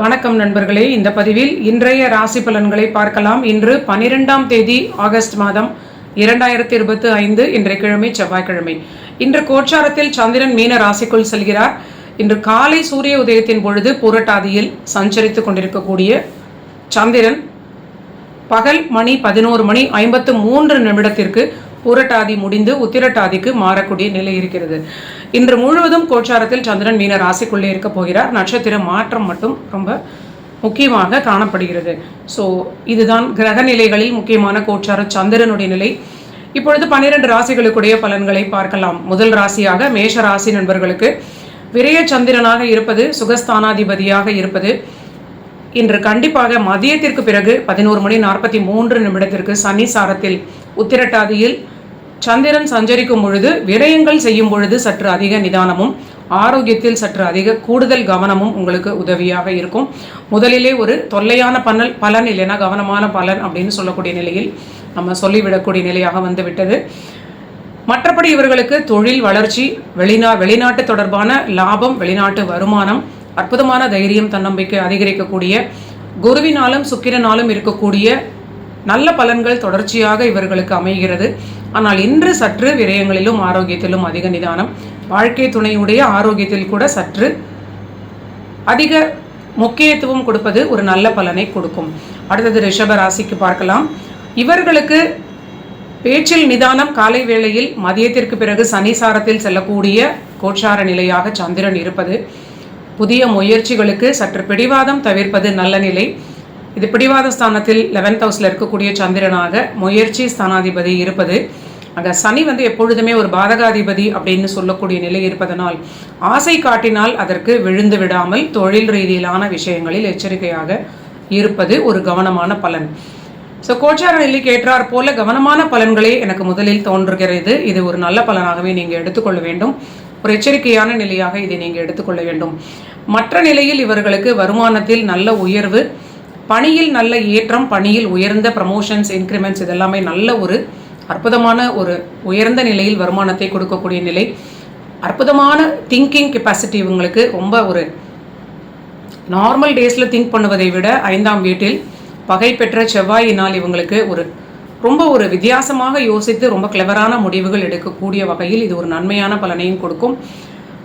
வணக்கம் நண்பர்களே. இந்த பதிவில் இன்றைய ராசி பலன்களை பார்க்கலாம். இன்று பனிரெண்டாம் தேதி ஆகஸ்ட் மாதம் இரண்டாயிரத்தி இருபத்தி ஐந்து இன்றைய கிழமை செவ்வாய்க்கிழமை. இன்று கோச்சாரத்தில் சந்திரன் மீன ராசிக்குள் செல்கிறார். இன்று காலை சூரிய உதயத்தின் பொழுது பூரட்டாதியில் சஞ்சரித்துக் கொண்டிருக்கக்கூடிய சந்திரன் பகல் மணி பதினோரு மணி ஐம்பத்து மூன்று நிமிடத்திற்கு பூரட்டாதி முடிந்து உத்திரட்டாதிக்கு மாறக்கூடிய நிலை இருக்கிறது. இன்று முழுவதும் கோச்சாரத்தில் சந்திரன் மீன ராசிக்குள்ளே இருக்க போகிறார். நட்சத்திர மாற்றம் மட்டும் ரொம்ப முக்கியமாக காணப்படுகிறது. ஸோ இதுதான் கிரக நிலைகளில் முக்கியமான கோச்சார சந்திரனுடைய நிலை. இப்பொழுது பன்னிரண்டு ராசிகளுக்குடைய பலன்களை பார்க்கலாம். முதல் ராசியாக மேஷ ராசி நண்பர்களுக்கு விரய சந்திரனாக இருப்பது சுகஸ்தானாதிபதியாக இருப்பது. இன்று கண்டிப்பாக மதியத்திற்கு பிறகு பதினோரு மணி நாற்பத்தி மூன்று நிமிடத்திற்கு சனி சாரத்தில் உத்திரட்டாதியில் சந்திரன் சஞ்சரிக்கும் பொழுது விரயங்கள் செய்யும் பொழுது சற்று அதிக நிதானமும் ஆரோக்கியத்தில் சற்று அதிக கூடுதல் கவனமும் உங்களுக்கு உதவியாக இருக்கும். முதலிலே ஒரு தொல்லையான பன்னல் பலன் இல்லைன்னா கவனமான பலன் அப்படின்னு சொல்லக்கூடிய நிலையில் நம்ம சொல்லிவிடக்கூடிய நிலையாக வந்து விட்டது மற்றபடி இவர்களுக்கு தொழில் வளர்ச்சி வெளிநா வெளிநாட்டு தொடர்பான லாபம் வெளிநாட்டு வருமானம் அற்புதமான தைரியம் தன்னம்பிக்கை அதிகரிக்கக்கூடிய குருவினாலும் சுக்கிரனாலும் இருக்கக்கூடிய நல்ல பலன்கள் தொடர்ச்சியாக இவர்களுக்கு அமைகிறது. ஆனால் இன்று சற்று விரயங்களிலும் ஆரோக்கியத்திலும் அதிக நிதானம். வாழ்க்கை துணையுடைய ஆரோக்கியத்தில் கூட சற்று அதிக முக்கியத்துவம் கொடுப்பது ஒரு நல்ல பலனை கொடுக்கும். அடுத்தது ரிஷப ராசிக்கு பார்க்கலாம். இவர்களுக்கு பேச்சில் நிதானம் காலை வேளையில் மதியத்திற்கு பிறகு சனிசாரத்தில் செல்லக்கூடிய கோச்சார நிலையாக சந்திரன் இருப்பது. புதிய முயற்சிகளுக்கு சற்று பிடிவாதம் தவிர்ப்பது நல்ல நிலை. இது பிடிவாத ஸ்தானத்தில் லெவன்த் ஹவுஸில் இருக்கக்கூடிய சந்திரனாக முயற்சி ஸ்தானாதிபதி இருப்பது. அங்கே சனி வந்து எப்பொழுதுமே ஒரு பாதகாதிபதி அப்படின்னு சொல்லக்கூடிய நிலை இருப்பதனால் ஆசை காட்டினால் அதற்கு விழுந்து விடாமல் தொழில் ரீதியிலான விஷயங்களில் எச்சரிக்கையாக இருப்பது ஒரு கவனமான பலன். ஸோ கோச்சார நிலைக்கு ஏற்றார் போல கவனமான பலன்களே எனக்கு முதலில் தோன்றுகிறது. இது ஒரு நல்ல பலனாகவே நீங்கள் எடுத்துக்கொள்ள வேண்டும். ஒரு எச்சரிக்கையான நிலையாக இதை நீங்கள் எடுத்துக்கொள்ள வேண்டும். மற்ற நிலையில் இவர்களுக்கு வருமானத்தில் நல்ல உயர்வு பணியில் நல்ல ஏற்றம் பணியில் உயர்ந்த ப்ரமோஷன்ஸ் இன்க்ரிமெண்ட்ஸ் இதெல்லாமே நல்ல ஒரு அற்புதமான ஒரு உயர்ந்த நிலையில் வருமானத்தை கொடுக்கக்கூடிய நிலை. அற்புதமான திங்கிங் கெப்பாசிட்டி இவங்களுக்கு ரொம்ப ஒரு நார்மல் டேஸில் திங்க் பண்ணுவதை விட ஐந்தாம் வீட்டில் பகை பெற்ற செவ்வாயினால் இவங்களுக்கு ஒரு ரொம்ப ஒரு வித்தியாசமாக யோசித்து ரொம்ப கிளவரான முடிவுகள் எடுக்கக்கூடிய வகையில் இது ஒரு நன்மையான பலனையும் கொடுக்கும்.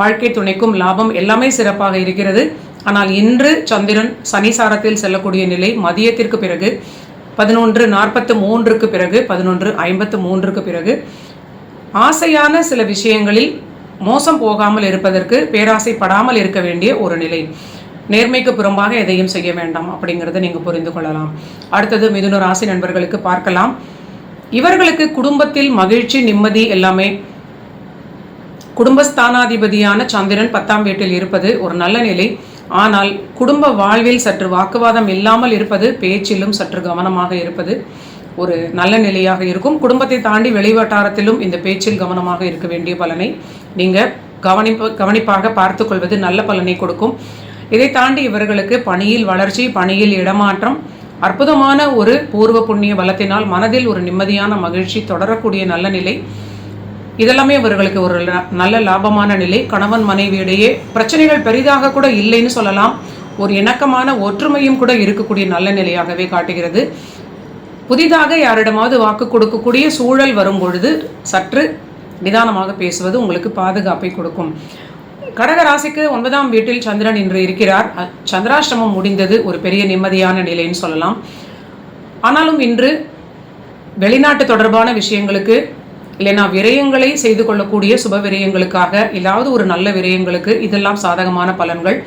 வாழ்க்கை துணைக்கும் லாபம் எல்லாமே சிறப்பாக இருக்கிறது. ஆனால் இன்று சந்திரன் சனிசாரத்தில் செல்லக்கூடிய நிலை மதியத்திற்கு பிறகு பதினொன்று நாற்பத்து மூன்றுக்கு பிறகு பதினொன்று ஐம்பத்து மூன்றுக்கு பிறகு. ஆசையான சில விஷயங்களில் மோசம் போகாமல் இருப்பதற்கு பேராசைப்படாமல் இருக்க வேண்டிய ஒரு நிலை. நேர்மைக்கு புறம்பாக எதையும் செய்ய வேண்டாம் அப்படிங்கிறத நீங்கள் புரிந்து கொள்ளலாம். அடுத்தது மிதுன ராசி நண்பர்களுக்கு பார்க்கலாம். இவர்களுக்கு குடும்பத்தில் மகிழ்ச்சி நிம்மதி எல்லாமே. குடும்பஸ்தானாதிபதியான சந்திரன் பத்தாம் வீட்டில் இருப்பது ஒரு நல்ல நிலை. ஆனால் குடும்ப வாழ்வில் சற்று வாக்குவாதம் இல்லாமல் இருப்பது பேச்சிலும் சற்று கவனமாக இருப்பது ஒரு நல்ல நிலையாக இருக்கும். குடும்பத்தை தாண்டி வெளிவட்டாரத்திலும் இந்த பேச்சில் கவனமாக இருக்க வேண்டிய பலனை நீங்கள் கவனிப்பு கவனிப்பாக பார்த்து கொள்வது நல்ல பலனை கொடுக்கும். இதை தாண்டி இவர்களுக்கு பணியில் வளர்ச்சி பணியில் இடமாற்றம் அற்புதமான ஒரு பூர்வ புண்ணிய பலத்தினால் மனதில் ஒரு நிம்மதியான மகிழ்ச்சி தொடரக்கூடிய நல்ல நிலை. இதெல்லாமே இவர்களுக்கு ஒரு நல்ல லாபமான நிலை. கணவன் மனைவியிடையே பிரச்சனைகள் பெரிதாக கூட இல்லைன்னு சொல்லலாம். ஒரு இணக்கமான ஒற்றுமையும் கூட இருக்கக்கூடிய நல்ல நிலையாகவே காட்டுகிறது. புதிதாக யாரிடமாவது வாக்கு கொடுக்கக்கூடிய சூழல் வரும் பொழுது சற்று நிதானமாக பேசுவது உங்களுக்கு பாதுகாப்பை கொடுக்கும். கடகராசிக்கு ஒன்பதாம் வீட்டில் சந்திரன் இன்று இருக்கிறார். சந்திராஷ்டமம் முடிந்தது. ஒரு பெரிய நிம்மதியான நிலைன்னு சொல்லலாம். ஆனாலும் இன்று வெளிநாட்டு தொடர்பான விஷயங்களுக்கு இல்லைனா விரயங்களை செய்து கொள்ளக்கூடிய சுப விரயங்களுக்காக ஏதாவது ஒரு நல்ல விரயங்களுக்கு இதெல்லாம் சாதகமான பலன்கள்.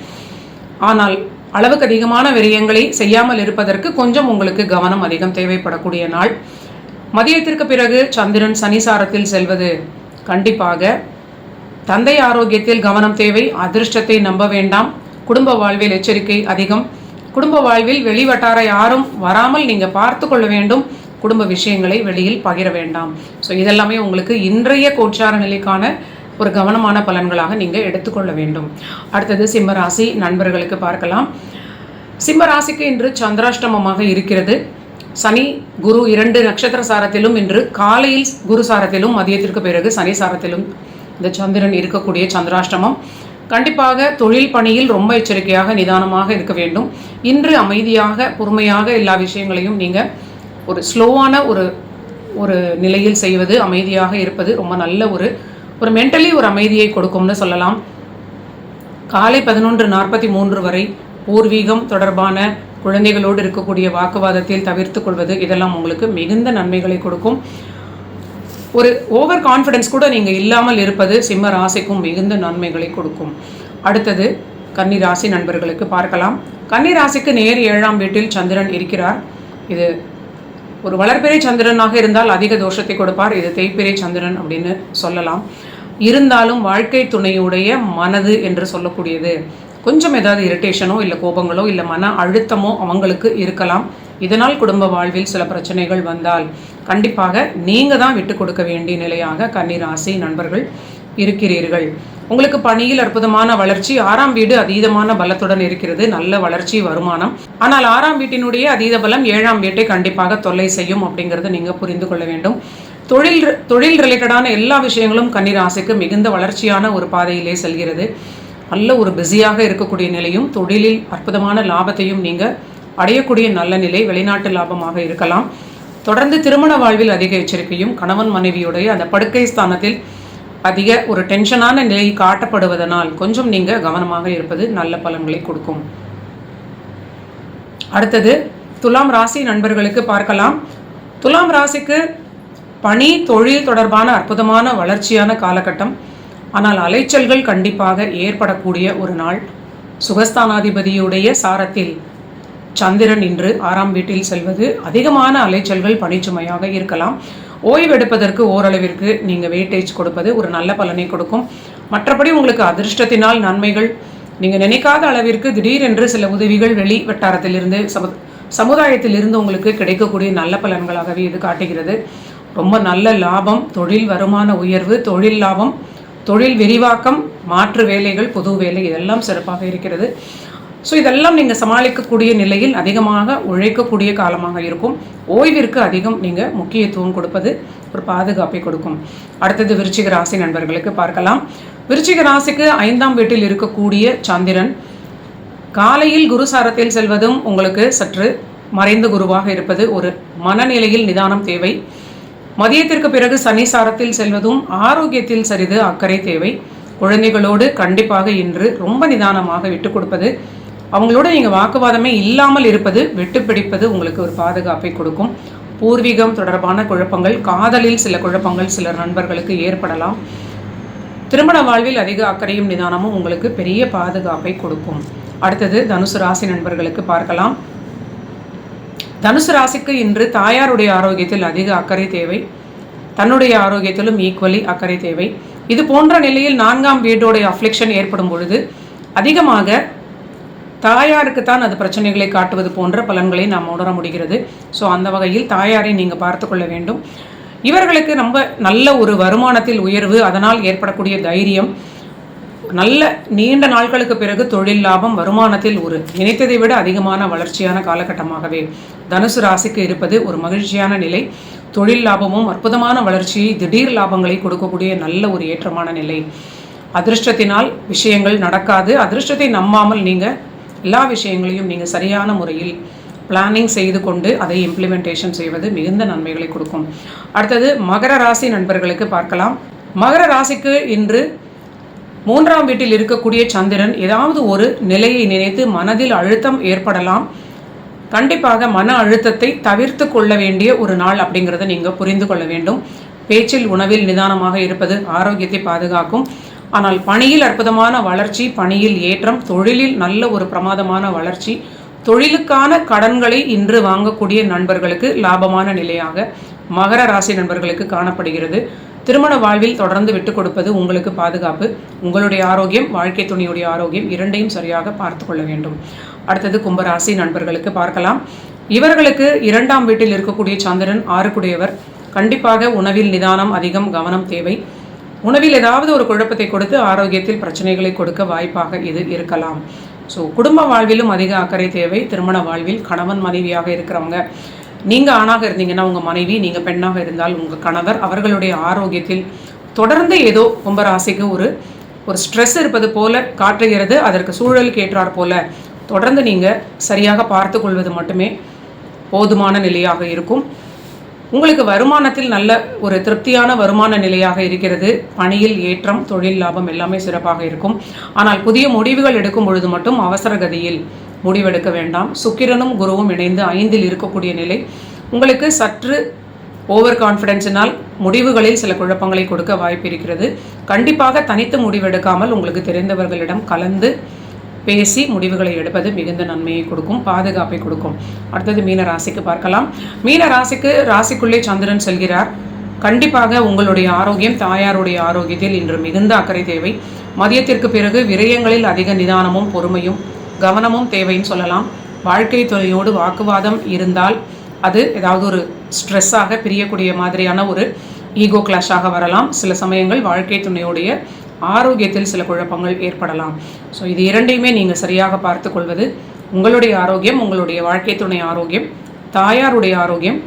ஆனால் அளவுக்கு அதிகமான விரயங்களை செய்யாமல் இருப்பதற்கு கொஞ்சம் உங்களுக்கு கவனம் அதிகம் தேவைப்படக்கூடிய நாள். மதியத்திற்கு பிறகு சந்திரன் சனிசாரத்தில் செல்வது. கண்டிப்பாக தந்தை ஆரோக்கியத்தில் கவனம் தேவை அதிர்ஷ்டத்தை நம்ப வேண்டாம். குடும்ப வாழ்வில் எச்சரிக்கை அதிகம். குடும்ப வாழ்வில் வெளிவட்டார யாரும் வராமல் நீங்கள் பார்த்து கொள்ள வேண்டும். குடும்ப விஷயங்களை வெளியில் பகிர வேண்டாம். ஸோ இதெல்லாமே உங்களுக்கு இன்றைய கோச்சார நிலைக்கான ஒரு கவனமான பலன்களாக நீங்கள் எடுத்துக்கொள்ள வேண்டும். அடுத்தது சிம்மராசி நண்பர்களுக்கு பார்க்கலாம். சிம்மராசிக்கு இன்று சந்திராஷ்டமமாக இருக்கிறது. சனி குரு இரண்டு நட்சத்திர சாரத்திலும் இன்று காலையில் குரு சாரத்திலும் மதியத்திற்கு பிறகு சனி சாரத்திலும் இந்த சந்திரன் இருக்கக்கூடிய சந்திராஷ்டமம். கண்டிப்பாக தொழில் பணியில் ரொம்ப எச்சரிக்கையாக நிதானமாக இருக்க வேண்டும். இன்று அமைதியாக பொறுமையாக எல்லா விஷயங்களையும் நீங்கள் ஒரு ஸ்லோவான ஒரு ஒரு நிலையில் செய்வது அமைதியாக இருப்பது ரொம்ப நல்ல ஒரு ஒரு மென்டலி ஒரு அமைதியை கொடுக்கும்னு சொல்லலாம். காலை பதினொன்று நாற்பத்தி மூன்று வரை பூர்வீகம் தொடர்பான குழந்தைகளோடு இருக்கக்கூடிய வாக்குவாதத்தில் தவிர்த்து கொள்வது இதெல்லாம் உங்களுக்கு மிகுந்த நன்மைகளை கொடுக்கும். ஒரு ஓவர் கான்ஃபிடன்ஸ் கூட நீங்கள் இல்லாமல் இருப்பது சிம்ம ராசிக்கும் மிகுந்த நன்மைகளை கொடுக்கும். அடுத்தது கன்னி ராசி நண்பர்களுக்கு பார்க்கலாம். கன்னி ராசிக்கு நேர் ஏழாம் வீட்டில் சந்திரன் இருக்கிறார். இது ஒரு வளர்பிறை சந்திரனாக இருந்தால் அதிக தோஷத்தை கொடுப்பார். இது தேய்பிறை சந்திரன் அப்படின்னு சொல்லலாம். இருந்தாலும் வாழ்க்கை துணையுடைய மனது என்று சொல்லக்கூடியது. கொஞ்சம் ஏதாவது இரிட்டேஷனோ இல்லை கோபங்களோ இல்லை மன அழுத்தமோ அவங்களுக்கு இருக்கலாம். இதனால் குடும்ப வாழ்வில் சில பிரச்சனைகள் வந்தால் கண்டிப்பாக நீங்கள் தான் விட்டு கொடுக்க வேண்டிய நிலையாக கன்னிராசி நண்பர்கள் இருக்கிறீர்கள். உங்களுக்கு பணியில் அற்புதமான வளர்ச்சி ஆறாம் வீடு அதீதமான பலத்துடன் இருக்கிறது நல்ல வளர்ச்சி வருமானம். ஆனால் ஆறாம் வீட்டினுடைய அதீத பலம் ஏழாம் வீட்டை கண்டிப்பாக தொல்லை செய்யும் அப்படிங்கிறத நீங்கள் புரிந்து கொள்ள வேண்டும். தொழில் தொழில் ரிலேட்டடான எல்லா விஷயங்களும் கன்னிராசிக்கு மிகுந்த வளர்ச்சியான ஒரு பாதையிலே செல்கிறது. நல்ல ஒரு பிஸியாக இருக்கக்கூடிய நிலையும் தொழிலில் அற்புதமான லாபத்தையும் நீங்கள் அடையக்கூடிய நல்ல நிலை வெளிநாட்டு லாபமாக இருக்கலாம். தொடர்ந்து திருமண வாழ்வில் அதிக எச்சரிக்கையும் கணவன் மனைவியுடைய அந்த படுக்கை ஸ்தானத்தில் அதிக ஒரு டென்ஷனான நிலை காட்டப்படுவதனால் கொஞ்சம் நீங்கள் கவனமாக இருப்பது நல்ல பலன்களை கொடுக்கும். அடுத்தது துலாம் ராசி நண்பர்களுக்கு பார்க்கலாம். துலாம் ராசிக்கு பணி தொழில் தொடர்பான அற்புதமான வளர்ச்சியான காலகட்டம். ஆனால் அலைச்சல்கள் கண்டிப்பாக ஏற்படக்கூடிய ஒரு நாள். சுகஸ்தானாதிபதியுடைய சாரத்தில் சந்திரன் இன்று ஆறாம் வீட்டில் செல்வது. அதிகமான அலைச்சல்கள் பணிச்சுமையாக இருக்கலாம். ஓய்வெடுப்பதற்கு ஓரளவிற்கு நீங்கள் வெயிட்டேஜ் கொடுப்பது ஒரு நல்ல பலனை கொடுக்கும். மற்றபடி உங்களுக்கு அதிர்ஷ்டத்தினால் நன்மைகள். நீங்கள் நினைக்காத அளவிற்கு திடீரென்று சில உதவிகள் வெளி வட்டாரத்திலிருந்து சமு சமுதாயத்திலிருந்து உங்களுக்கு கிடைக்கக்கூடிய நல்ல பலன்களாகவே இது காட்டுகிறது. ரொம்ப நல்ல லாபம் தொழில் வருமான உயர்வு தொழில் லாபம் தொழில் விரிவாக்கம் மாற்று வேலைகள் புது வேலை இதெல்லாம் சிறப்பாக இருக்கிறது. ஸோ இதெல்லாம் நீங்கள் சமாளிக்கக்கூடிய நிலையில் அதிகமாக உழைக்கக்கூடிய காலமாக இருக்கும். ஓய்விற்கு அதிகம் நீங்கள் முக்கியத்துவம் கொடுப்பது ஒரு பாதுகாப்பை கொடுக்கும். அடுத்தது விருச்சிக ராசி நண்பர்களுக்கு பார்க்கலாம். விருச்சிக ராசிக்கு ஐந்தாம் வீட்டில் இருக்கக்கூடிய சந்திரன் காலையில் குருசாரத்தில் செல்வதும் உங்களுக்கு சற்று மறைந்த குருவாக இருப்பது ஒரு மனநிலையில் நிதானம் தேவை. மதியத்திற்கு பிறகு சனிசாரத்தில் செல்வதும் ஆரோக்கியத்தில் சரிது அக்கறை தேவை. குழந்தைகளோடு கண்டிப்பாக இன்று ரொம்ப நிதானமாக விட்டு கொடுப்பது அவங்களோட நீங்கள் வாக்குவாதமே இல்லாமல் இருப்பது வெட்டுப்பிடிப்பது உங்களுக்கு ஒரு பாதுகாப்பை கொடுக்கும். பூர்வீகம் தொடர்பான குழப்பங்கள் காதலில் சில குழப்பங்கள் சில நண்பர்களுக்கு ஏற்படலாம். திருமண வாழ்வில் அதிக அக்கறையும் நிதானமும் உங்களுக்கு பெரிய பாதுகாப்பை கொடுக்கும். அடுத்தது தனுசு ராசி நண்பர்களுக்கு பார்க்கலாம். தனுசு ராசிக்கு இன்று தாயாருடைய ஆரோக்கியத்தில் அதிக அக்கறை தேவை. தன்னுடைய ஆரோக்கியத்திலும் ஈக்குவலி அக்கறை தேவை. இது போன்ற நிலையில் நான்காம் வீட்டோடைய அஃப்ளிக்ஷன் ஏற்படும் பொழுது அதிகமாக தாயாருக்கு தான் அது பிரச்சனைகளை காட்டுவது போன்ற பலன்களை நாம் உணர முடிகிறது. ஸோ அந்த வகையில் தாயாரை நீங்கள் பார்த்து கொள்ள வேண்டும். இவர்களுக்கு ரொம்ப நல்ல ஒரு வருமானத்தில் உயர்வு அதனால் ஏற்படக்கூடிய தைரியம் நல்ல நீண்ட நாட்களுக்கு பிறகு தொழில் லாபம் வருமானத்தில் ஒரு நினைத்ததை விட அதிகமான வளர்ச்சியான காலகட்டமாகவே. தனுசு ராசிக்கு இருப்பது ஒரு மகிழ்ச்சியான நிலை. தொழில் லாபமும் அற்புதமான வளர்ச்சியை திடீர் லாபங்களை கொடுக்கக்கூடிய நல்ல ஒரு ஏற்றமான நிலை. அதிர்ஷ்டத்தினால் விஷயங்கள் நடக்காது. அதிர்ஷ்டத்தை நம்பாமல் நீங்கள் எல்லா விஷயங்களையும் நீங்கள் சரியான முறையில் பிளானிங் செய்து கொண்டு அதை இம்ப்ளிமெண்டேஷன் செய்வது மிகுந்த நன்மைகளை கொடுக்கும். அடுத்தது மகர ராசி நண்பர்களுக்கு பார்க்கலாம். மகர ராசிக்கு இன்று மூன்றாம் வீட்டில் இருக்கக்கூடிய சந்திரன் ஏதாவது ஒரு நிலையை நினைத்து மனதில் அழுத்தம் ஏற்படலாம். கண்டிப்பாக மன அழுத்தத்தை தவிர்த்து கொள்ள வேண்டிய ஒரு நாள் அப்படிங்கிறத நீங்கள் புரிந்து கொள்ள வேண்டும். பேச்சில் உணவில் நிதானமாக இருப்பது ஆரோக்கியத்தை பாதுகாக்கும். ஆனால் பணியில் அற்புதமான வளர்ச்சி பணியில் ஏற்றம் தொழிலில் நல்ல ஒரு பிரமாதமான வளர்ச்சி தொழிலுக்கான கடன்களை இன்று வாங்கக்கூடிய நண்பர்களுக்கு லாபமான நிலையாக மகர ராசி நண்பர்களுக்கு காணப்படுகிறது. திருமண வாழ்வில் தொடர்ந்து விட்டு கொடுப்பது உங்களுக்கு பாதுகாப்பு. உங்களுடைய ஆரோக்கியம் வாழ்க்கை துணியுடைய ஆரோக்கியம் இரண்டையும் சரியாக பார்த்து கொள்ள வேண்டும். அடுத்தது கும்பராசி நண்பர்களுக்கு பார்க்கலாம். இவர்களுக்கு இரண்டாம் வீட்டில் இருக்கக்கூடிய சந்திரன் ஆறுக்குடையவர். கண்டிப்பாக உணவில் நிதானம் அதிகம் கவனம் தேவை. உணவில் ஏதாவது ஒரு குழப்பத்தை கொடுத்து ஆரோக்கியத்தில் பிரச்சனைகளை கொடுக்க வாய்ப்பாக இது இருக்கலாம். ஸோ குடும்ப வாழ்விலும் அதிக அக்கறை தேவை. திருமண வாழ்வில் கணவன் மனைவியாக இருக்கிறவங்க நீங்கள் ஆணாக இருந்தீங்கன்னா உங்கள் மனைவி நீங்கள் பெண்ணாக இருந்தால் உங்கள் கணவர் அவர்களுடைய ஆரோக்கியத்தில் தொடர்ந்து ஏதோ கும்பராசிக்கு ஒரு ஒரு ஸ்ட்ரெஸ் இருப்பது போல காட்டுகிறது. அதற்கு சூழலுக்கு ஏற்றார் போல தொடர்ந்து நீங்கள் சரியாக பார்த்து கொள்வது மட்டுமே போதுமான நிலையாக இருக்கும். உங்களுக்கு வருமானத்தில் நல்ல ஒரு திருப்தியான வருமான நிலையாக இருக்கிறது. பணியில் ஏற்றம் தொழில் லாபம் எல்லாமே சிறப்பாக இருக்கும். ஆனால் புதிய முடிவுகள் எடுக்கும் பொழுது மட்டும் அவசர கதியில் முடிவெடுக்க வேண்டாம். சுக்கிரனும் குருவும் இணைந்து ஐந்தில் இருக்கக்கூடிய நிலை. உங்களுக்கு சற்று ஓவர் கான்ஃபிடென்ஸினால் முடிவுகளில் சில குழப்பங்களை கொடுக்க வாய்ப்பு இருக்கிறது. கண்டிப்பாக தனித்து முடிவெடுக்காமல் உங்களுக்கு தெரிந்தவர்களிடம் கலந்து பேசி முடிவுகளை எடுப்பது மிகுந்த நன்மையை கொடுக்கும் பாதுகாப்பை கொடுக்கும். அடுத்தது மீன ராசிக்கு பார்க்கலாம். மீன ராசிக்கு ராசிக்குள்ளே சந்திரன் செல்கிறார். கண்டிப்பாக உங்களுடைய ஆரோக்கியம் தாயாருடைய ஆரோக்கியத்தில் இன்று மிகுந்த அக்கறை தேவை. மதியத்திற்கு பிறகு விரயங்களில் அதிக நிதானமும் பொறுமையும் கவனமும் தேவைன்னு சொல்லலாம். வாழ்க்கை துறையோடு வாக்குவாதம் இருந்தால் அது ஏதாவது ஒரு ஸ்ட்ரெஸ்ஸாக பிரியக்கூடிய மாதிரியான ஒரு ஈகோ கிளாஷாக வரலாம். சில சமயங்கள் வாழ்க்கை துணையுடைய ஆரோக்கியத்தில் சில குழப்பங்கள் ஏற்படலாம். ஸோ இது இரண்டையுமே நீங்கள் சரியாக பார்த்து கொள்வது உங்களுடைய ஆரோக்கியம் உங்களுடைய வாழ்க்கை துணை ஆரோக்கியம் தாயாருடைய ஆரோக்கியம்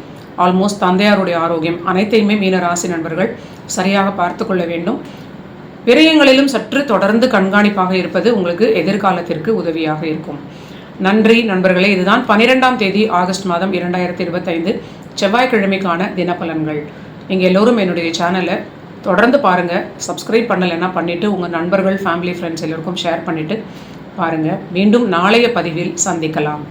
ஆல்மோஸ்ட் தந்தையாருடைய ஆரோக்கியம் அனைத்தையுமே மீன ராசி நண்பர்கள் சரியாக பார்த்து கொள்ள வேண்டும். விரயங்களிலும் சற்று தொடர்ந்து கண்காணிப்பாக இருப்பது உங்களுக்கு எதிர்காலத்திற்கு உதவியாக இருக்கும். நன்றி நண்பர்களே இதுதான் பன்னிரெண்டாம் தேதி ஆகஸ்ட் மாதம் இரண்டாயிரத்தி இருபத்தைந்து செவ்வாய்க்கிழமைக்கான தினப்பலன்கள். நீங்கள் எல்லோரும் என்னுடைய சேனலை தொடர்ந்து பாருங்கள் சப்ஸ்கிரைப் பண்ணலைன்னா பண்ணிவிட்டு உங்கள் நண்பர்கள் ஃபேமிலி ஃப்ரெண்ட்ஸ் எல்லோருக்கும் ஷேர் பண்ணிவிட்டு பாருங்கள் மீண்டும் நாளைய பதிவில் சந்திக்கலாம்.